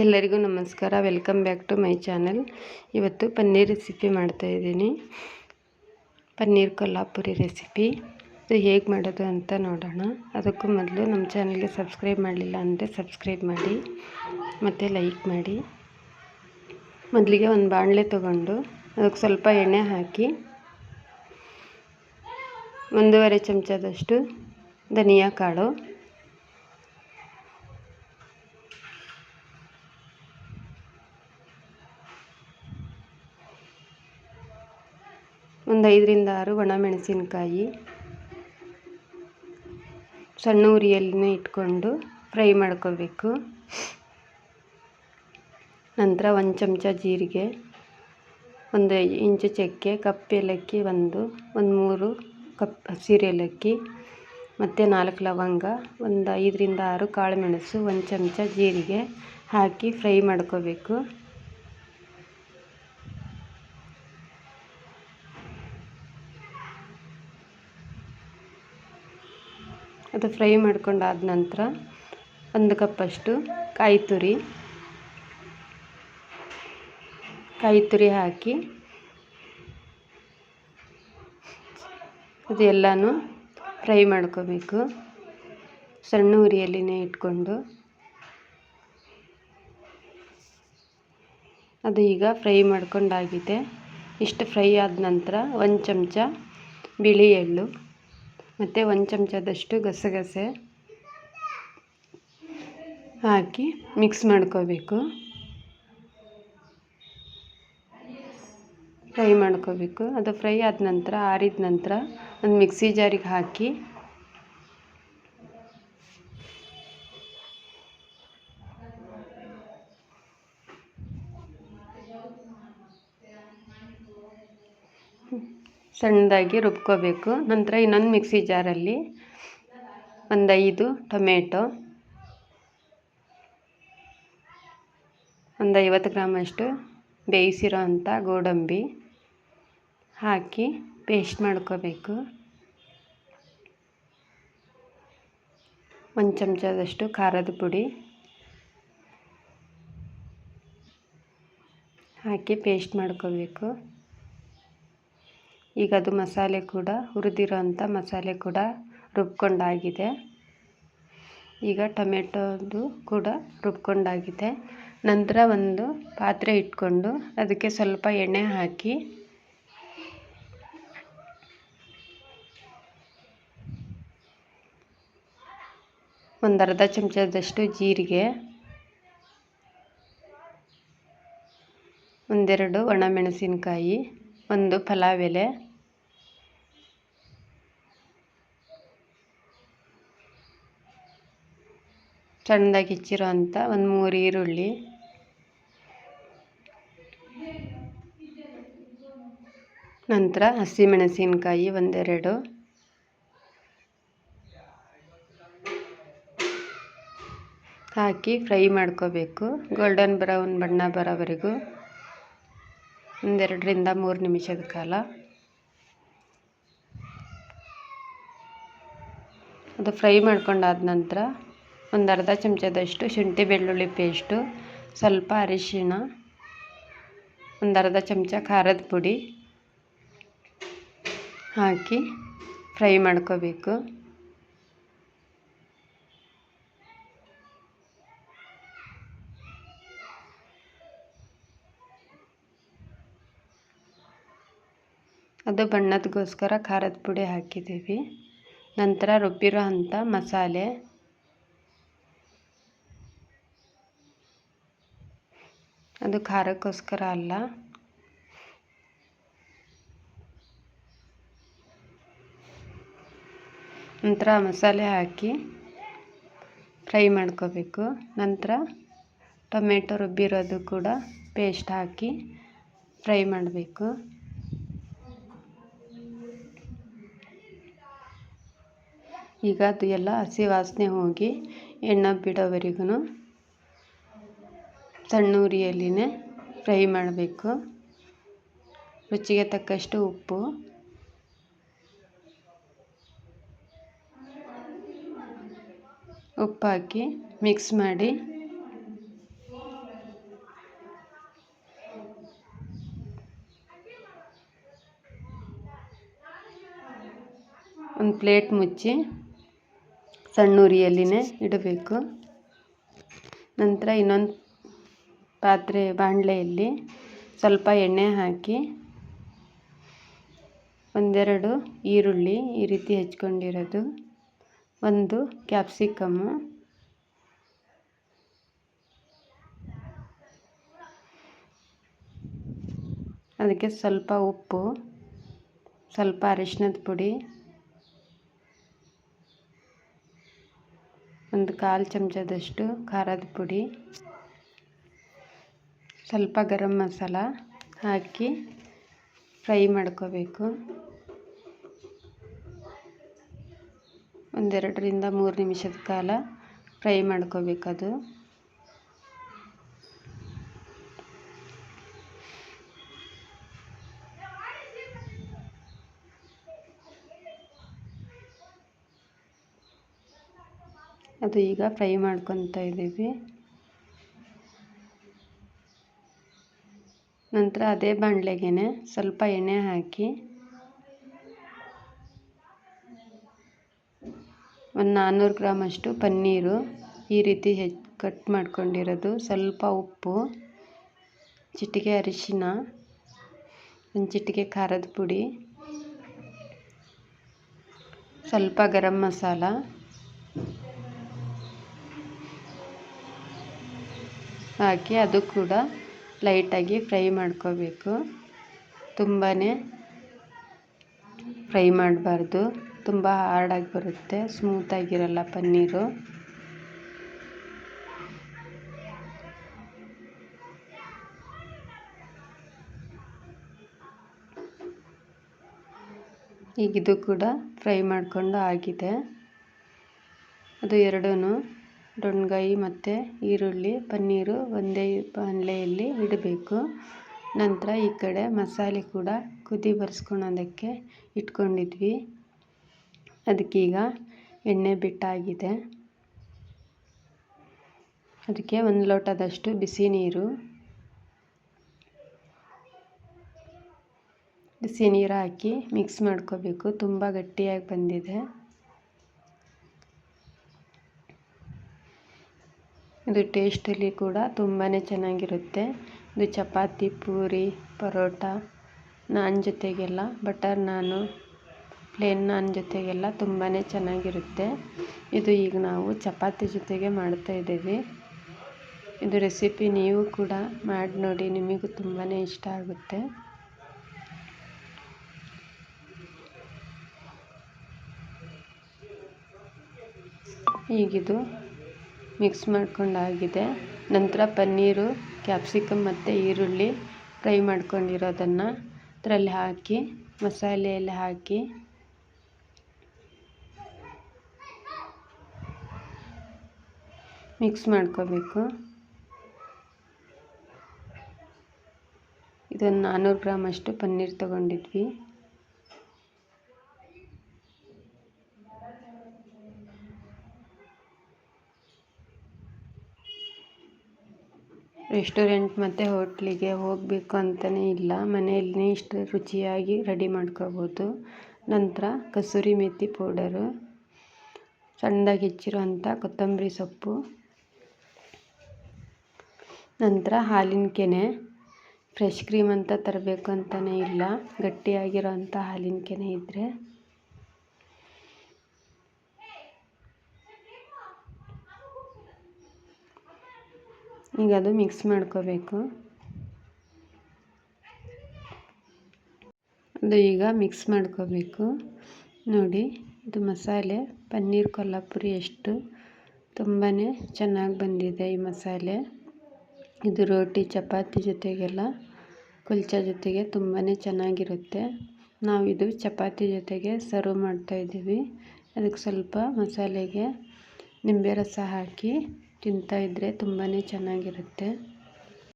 ಎಲ್ಲರಿಗೂ ನಮಸ್ಕಾರ. Welcome back to my channel ಇವತ್ತು ಪನ್ನೀರ್ ರೆಸಿಪಿ ಮಾಡ್ತಾಯಿದ್ದೀನಿ ಪನ್ನೀರ್ ಕೊಲ್ಲಾಪುರಿ ರೆಸಿಪಿ ಇದು ಹೇಗೆ ಮಾಡೋದು ಅಂತ ನೋಡೋಣ. ಅದಕ್ಕೂ ಮೊದಲು ನಮ್ಮ ಚಾನಲ್ಗೆ ಸಬ್ಸ್ಕ್ರೈಬ್ ಮಾಡಲಿಲ್ಲ ಅಂದರೆ ಸಬ್ಸ್ಕ್ರೈಬ್ ಮಾಡಿ, ಮತ್ತು ಲೈಕ್ ಮಾಡಿ. ಮೊದಲಿಗೆ ಒಂದು ಬಾಣಲೆ ತೊಗೊಂಡು ಅದಕ್ಕೆ ಸ್ವಲ್ಪ ಎಣ್ಣೆ ಹಾಕಿ, ಒಂದೂವರೆ ಚಮಚದಷ್ಟು ಧನಿಯಾ ಕಾಳು ಒಂದು ಐದರಿಂದ ಆರು ಒಣಮೆಣಸಿನ್ಕಾಯಿ ಸಣ್ಣ ಉರಿಯಲ್ಲಿನೇ ಇಟ್ಕೊಂಡು ಫ್ರೈ ಮಾಡ್ಕೋಬೇಕು. ನಂತರ ಒಂದು ಚಮಚ ಜೀರಿಗೆ, ಒಂದು ಇಂಚು ಚಕ್ಕೆ ಕಪ್ಪು ಏಲಕ್ಕಿ, ಒಂದು ಒಂದು ಮೂರು ಕಪ್ ಹಸಿರು ಏಲಕ್ಕಿ, ಮತ್ತು ನಾಲ್ಕು ಲವಂಗ, ಒಂದು ಐದರಿಂದ ಆರು ಕಾಳು ಮೆಣಸು, ಒಂದು ಚಮಚ ಜೀರಿಗೆ ಹಾಕಿ ಫ್ರೈ ಮಾಡ್ಕೋಬೇಕು. ಅದು ಫ್ರೈ ಮಾಡ್ಕೊಂಡಾದ ನಂತರ ಒಂದು ಕಪ್ಪಷ್ಟು ಕಾಯಿ ತುರಿ. ಕಾಯಿ ತುರಿ ಹಾಕಿ ಅದೆಲ್ಲನೂ ಫ್ರೈ ಮಾಡ್ಕೋಬೇಕು. ಸಣ್ಣ ಉರಿಯಲ್ಲಿನೇ ಇಟ್ಕೊಂಡು ಅದು ಈಗ ಫ್ರೈ ಮಾಡ್ಕೊಂಡಾಗಿದೆ. ಇಷ್ಟು ಫ್ರೈ ಆದ ನಂತರ ಒಂದು ಚಮಚ ಬಿಳಿ ಎಳ್ಳು. ಮತ್ತು ಒಂದು ಚಮಚದಷ್ಟು ಗಸಗಸೆ ಹಾಕಿ ಮಿಕ್ಸ್ ಮಾಡ್ಕೋಬೇಕು. ಫ್ರೈ ಮಾಡ್ಕೋಬೇಕು. ಅದು ಫ್ರೈ ಆದ ನಂತರ, ಆರಿದ ನಂತರ ಒಂದು ಮಿಕ್ಸಿ ಜಾರಿಗೆ ಹಾಕಿ ಸಣ್ಣದಾಗಿ ರುಬ್ಕೋಬೇಕು. ನಂತರ ಇನ್ನೊಂದು ಮಿಕ್ಸಿ ಜಾರಲ್ಲಿ ಒಂದು ಐದು ಟೊಮೆಟೊ, ಒಂದು ಐವತ್ತು ಗ್ರಾಮಷ್ಟು ಬೇಯಿಸಿರೋ ಅಂಥ ಗೋಡಂಬಿ ಹಾಕಿ ಪೇಸ್ಟ್ ಮಾಡ್ಕೋಬೇಕು. ಒಂದು ಚಮಚದಷ್ಟು ಖಾರದ ಪುಡಿ ಹಾಕಿ ಪೇಸ್ಟ್ ಮಾಡ್ಕೋಬೇಕು. ಈಗ ಅದು ಮಸಾಲೆ ಕೂಡ ಹುರಿದಿರೋ ಅಂಥ ಮಸಾಲೆ ಕೂಡ ರುಬ್ಕೊಂಡಾಗಿದೆ. ಈಗ ಟೊಮೆಟೋದು ಕೂಡ ರುಬ್ಕೊಂಡಾಗಿದೆ. ನಂತರ ಒಂದು ಪಾತ್ರೆ ಇಟ್ಕೊಂಡು ಅದಕ್ಕೆ ಸ್ವಲ್ಪ ಎಣ್ಣೆ ಹಾಕಿ ಒಂದು ಅರ್ಧ ಚಮಚದಷ್ಟು ಜೀರಿಗೆ, ಒಂದೆರಡು ಒಣಮೆಣಸಿನ್ಕಾಯಿ ಒಂದು ಪಲಾವ್ ಎಲೆ. ಸಣ್ಣದಾಗಿ ಹೆಚ್ಚಿರೋ ಒಂದು ಮೂರು ಈರುಳ್ಳಿ. ನಂತರ ಹಸಿಮೆಣಸಿನಕಾಯಿ ಒಂದೆರಡು. ಹಾಕಿ ಫ್ರೈ ಮಾಡ್ಕೋಬೇಕು. ಗೋಲ್ಡನ್ ಬ್ರೌನ್ ಬಣ್ಣ ಬರೋವರೆಗೂ. ಒಂದೆರಡರಿಂದ ಮೂರು ನಿಮಿಷದ ಕಾಲ. ಅದು ಫ್ರೈ ಮಾಡ್ಕೊಂಡಾದ ನಂತರ ಒಂದು ಅರ್ಧ ಚಮಚದಷ್ಟು ಶುಂಠಿ ಬೆಳ್ಳುಳ್ಳಿ ಪೇಸ್ಟು, ಸ್ವಲ್ಪ ಅರಿಶಿಣ, ಒಂದು ಅರ್ಧ ಚಮಚ ಖಾರದ ಪುಡಿ ಹಾಕಿ ಫ್ರೈ ಮಾಡ್ಕೋಬೇಕು. ಅದು ಬಣ್ಣದಗೋಸ್ಕರ ಖಾರದ ಪುಡಿ ಹಾಕಿದ್ದೀವಿ. ನಂತರ ರುಬ್ಬಿರೋ ಅಂಥ ಮಸಾಲೆ. ಅದು ಖಾರಕ್ಕೋಸ್ಕರ ಅಲ್ಲ. ನಂತರ ಮಸಾಲೆ ಹಾಕಿ ಫ್ರೈ ಮಾಡ್ಕೋಬೇಕು. ನಂತರ ಟೊಮೆಟೊ ರುಬ್ಬಿರೋದು ಕೂಡ ಪೇಸ್ಟ್ ಹಾಕಿ ಫ್ರೈ ಮಾಡಬೇಕು. ಈಗ ಅದು ಎಲ್ಲ ಹಸಿ ವಾಸನೆ ಹೋಗಿ ಎಣ್ಣೆ ಬಿಡೋವರೆಗೂ ಸಣ್ಣ ಉರಿಯಲ್ಲಿನೇ ಫ್ರೈ ಮಾಡಬೇಕು. ರುಚಿಗೆ ತಕ್ಕಷ್ಟು ಉಪ್ಪು. ಉಪ್ಪಾಕಿ ಮಿಕ್ಸ್ ಮಾಡಿ. ಒಂದು ಪ್ಲೇಟ್ ಮುಚ್ಚಿ ಸಣ್ಣ ಉರಿಯಲ್ಲಿನೇ ಇಡಬೇಕು. ನಂತರ ಇನ್ನೊಂದು ಪಾತ್ರೆ ಬಾಣಲೆಯಲ್ಲಿ ಸ್ವಲ್ಪ ಎಣ್ಣೆ ಹಾಕಿ ಒಂದೆರಡು ಈರುಳ್ಳಿ ಈ ರೀತಿ ಹೆಚ್ಕೊಂಡಿರೋದು, ಒಂದು ಕ್ಯಾಪ್ಸಿಕಮ್ಮು ಅದಕ್ಕೆ ಸ್ವಲ್ಪ ಉಪ್ಪು, ಸ್ವಲ್ಪ ಅರಿಶಿನದ ಪುಡಿ ಒಂದು ಕಾಲು ಚಮಚದಷ್ಟು ಖಾರದ ಪುಡಿ, ಸ್ವಲ್ಪ ಗರಂ ಮಸಾಲ ಹಾಕಿ ಫ್ರೈ ಮಾಡ್ಕೋಬೇಕು. ಒಂದೆರಡರಿಂದ ಮೂರು ನಿಮಿಷದ ಕಾಲ ಫ್ರೈ ಮಾಡ್ಕೋಬೇಕದು. ಅದು ಈಗ ಫ್ರೈ ಮಾಡ್ಕೊತಾ ಇದ್ದೀವಿ. ನಂತರ ಅದೇ ಬಾಣಲೆಗೆ ಸ್ವಲ್ಪ ಎಣ್ಣೆ ಹಾಕಿ ಒಂದು ನಾನ್ನೂರು ಗ್ರಾಮಷ್ಟು ಪನ್ನೀರು ಈ ರೀತಿ ಹೆಚ್ಚು ಕಟ್ ಮಾಡ್ಕೊಂಡಿರೋದು. ಸ್ವಲ್ಪ ಉಪ್ಪು, ಚಿಟಿಕೆ ಅರಿಶಿನ, ಒಂದು ಚಿಟಿಕೆ ಖಾರದ ಪುಡಿ, ಸ್ವಲ್ಪ ಗರಂ ಮಸಾಲ ಹಾಕಿ ಅದು ಕೂಡ ಲೈಟಾಗಿ ಫ್ರೈ ಮಾಡ್ಕೋಬೇಕು. ತುಂಬಾ ಫ್ರೈ ಮಾಡಬಾರ್ದು. ತುಂಬ ಹಾರ್ಡಾಗಿ ಬರುತ್ತೆ, ಸ್ಮೂತಾಗಿರಲ್ಲ ಪನ್ನೀರು. ಈಗ ಇದು ಕೂಡ ಫ್ರೈ ಮಾಡಿಕೊಂಡು ಆಗಿದೆ. ಅದು ಎರಡೂ ಡೊಣ್ಗಾಯಿ ಮತ್ತು ಈರುಳ್ಳಿ, ಪನ್ನೀರು ಒಂದೇ ಬಾಣಲೆಯಲ್ಲಿ ಇಡಬೇಕು. ನಂತರ ಈ ಕಡೆ ಮಸಾಲೆ ಕೂಡ ಕುದಿ ಬರ್ಸ್ಕೊಳೋದಕ್ಕೆ ಇಟ್ಕೊಂಡಿದ್ವಿ. ಅದಕ್ಕೀಗ ಎಣ್ಣೆ ಬಿಟ್ಟಾಗಿದೆ. ಅದಕ್ಕೆ ಒಂದು ಲೋಟದಷ್ಟು ಬಿಸಿ ನೀರು ಬಿಸಿ ನೀರು ಹಾಕಿ ಮಿಕ್ಸ್ ಮಾಡ್ಕೋಬೇಕು. ತುಂಬ ಗಟ್ಟಿಯಾಗಿ ಬಂದಿದೆ. ಇದು ಟೇಸ್ಟಲ್ಲಿ ಕೂಡ ತುಂಬಾ ಚೆನ್ನಾಗಿರುತ್ತೆ. ಇದು ಚಪಾತಿ, ಪೂರಿ, ಪರೋಟ, ನಾನ್ ಜೊತೆಗೆಲ್ಲ ಬಟರ್ ನಾನು ಪ್ಲೇನ್ ನಾನ್ ಜೊತೆಗೆಲ್ಲ ತುಂಬಾ ಚೆನ್ನಾಗಿರುತ್ತೆ. ಇದು ಈಗ ನಾವು ಚಪಾತಿ ಜೊತೆಗೆ ಮಾಡ್ತಾಯಿದ್ದೀವಿ ಇದು ರೆಸಿಪಿ ನೀವು ಕೂಡ ಮಾಡಿ ನೋಡಿ, ನಿಮಗೂ ತುಂಬಾ ಇಷ್ಟ ಆಗುತ್ತೆ. ಈಗಿದು ಮಿಕ್ಸ್ ಮಾಡ್ಕೊಂಡಾಗಿದೆ. ನಂತರ ಪನ್ನೀರು ಕ್ಯಾಪ್ಸಿಕಮ್ ಮತ್ತು ಈರುಳ್ಳಿ ಫ್ರೈ ಮಾಡ್ಕೊಂಡಿರೋದನ್ನು ಅದರಲ್ಲಿ ಹಾಕಿ, ಮಸಾಲೆಯಲ್ಲಿ ಹಾಕಿ. ಮಿಕ್ಸ್ ಮಾಡ್ಕೋಬೇಕು. ಇದೊಂದು ನಾನ್ನೂರು ಗ್ರಾಮ್ ಅಷ್ಟು ಪನ್ನೀರ್ ತೊಗೊಂಡಿದ್ವಿ. ರೆಸ್ಟೋರೆಂಟ್ ಮತ್ತು ಹೋಟ್ಲಿಗೆ ಹೋಗಬೇಕು ಅಂತಲೇ ಇಲ್ಲ. ಮನೆಯಲ್ಲೇ ಇಷ್ಟು ರುಚಿಯಾಗಿ ರೆಡಿ ಮಾಡ್ಕೋಬೋದು ನಂತರ ಕಸೂರಿ ಮೆಥಿ ಪೌಡರು, ಸಣ್ಣದಾಗಿ ಹೆಚ್ಚಿರುವಂಥ ಕೊತ್ತಂಬರಿ ಸೊಪ್ಪು, ನಂತರ ಹಾಲಿನ ಕೆನೆ. ಫ್ರೆಶ್ ಕ್ರೀಮ್ ಅಂತ ತರಬೇಕು ಅಂತಲೇ ಇಲ್ಲ. ಗಟ್ಟಿಯಾಗಿರೋಂಥ ಹಾಲಿನ ಕೆನೆ ಇದ್ದರೆ ಈಗ ಅದು ಮಿಕ್ಸ್ ಮಾಡ್ಕೋಬೇಕು. ಅದು ಈಗ ಮಿಕ್ಸ್ ಮಾಡ್ಕೋಬೇಕು. ನೋಡಿ, ಇದು ಮಸಾಲೆ, ಪನ್ನೀರ್ ಕೊಲ್ಲಾಪುರಿ ಎಷ್ಟು ತುಂಬಾ ಚೆನ್ನಾಗಿ ಬಂದಿದೆ ಈ ಮಸಾಲೆ. ಇದು ರೋಟಿ, ಚಪಾತಿ ಜೊತೆಗೆಲ್ಲ ಕುಲ್ಚ ಜೊತೆಗೆ ತುಂಬಾ ಚೆನ್ನಾಗಿರುತ್ತೆ. ನಾವು ಇದು ಚಪಾತಿ ಜೊತೆಗೆ ಸರ್ವ್ ಮಾಡ್ತಾಯಿದ್ದೀವಿ ಅದಕ್ಕೆ ಸ್ವಲ್ಪ ಮಸಾಲೆಗೆ ನಿಂಬೆ ರಸ ಹಾಕಿ ತಿಂತಾಯಿದ್ರೆ ತುಂಬಾನೇ ಚೆನ್ನಾಗಿರುತ್ತೆ.